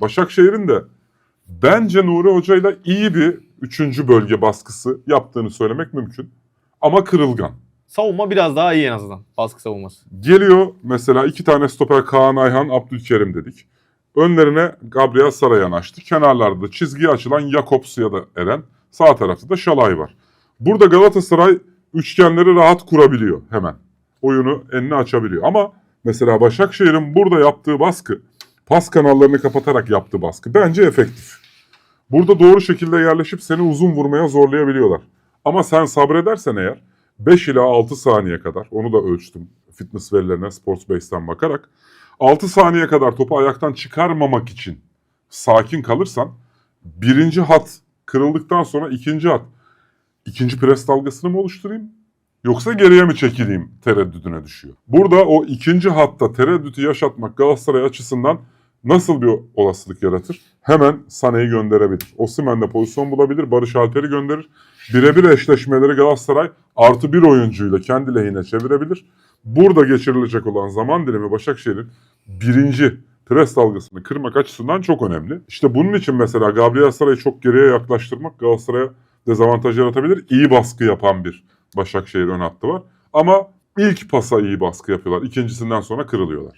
Başakşehir'in de bence Nuri Hoca ile iyi bir üçüncü bölge baskısı yaptığını söylemek mümkün. Ama kırılgan. Savunma biraz daha iyi en azından. Baskı savunması. Geliyor mesela iki tane stoper Kaan Ayhan, Abdülkerim dedik. Önlerine Gabriel Sarayan açtı. Kenarlarda da çizgiye açılan Jakobs ya da Eren. Sağ tarafta da Şalay var. Burada Galatasaray üçgenleri rahat kurabiliyor hemen. Oyunu enine açabiliyor. Ama mesela Başakşehir'in burada yaptığı baskı, pas kanallarını kapatarak yaptığı baskı bence efektif. Burada doğru şekilde yerleşip seni uzun vurmaya zorlayabiliyorlar. Ama sen sabredersen eğer 5 ila 6 saniye kadar, onu da ölçtüm fitness verilerine Sportsbase'den bakarak. 6 saniye kadar topu ayaktan çıkarmamak için sakin kalırsan birinci hat kırıldıktan sonra ikinci hat ikinci pres dalgasını mı oluşturayım yoksa geriye mi çekileyim tereddüdüne düşüyor. Burada o ikinci hatta tereddütü yaşatmak Galatasaray açısından nasıl bir olasılık yaratır? Hemen Sané'yi gönderebilir. Osimhen de pozisyon bulabilir. Barış Alper'i gönderir. Birebir eşleşmeleri Galatasaray artı bir oyuncuyla kendi lehine çevirebilir. Burada geçirilecek olan zaman dilimi Başakşehir'in birinci pres dalgasını kırmak açısından çok önemli. İşte bunun için mesela Gabriel Saray'ı çok geriye yaklaştırmak Galatasaray'a dezavantaj yaratabilir. İyi baskı yapan bir Başakşehir ön hattı var. Ama ilk pasa iyi baskı yapıyorlar. İkincisinden sonra kırılıyorlar.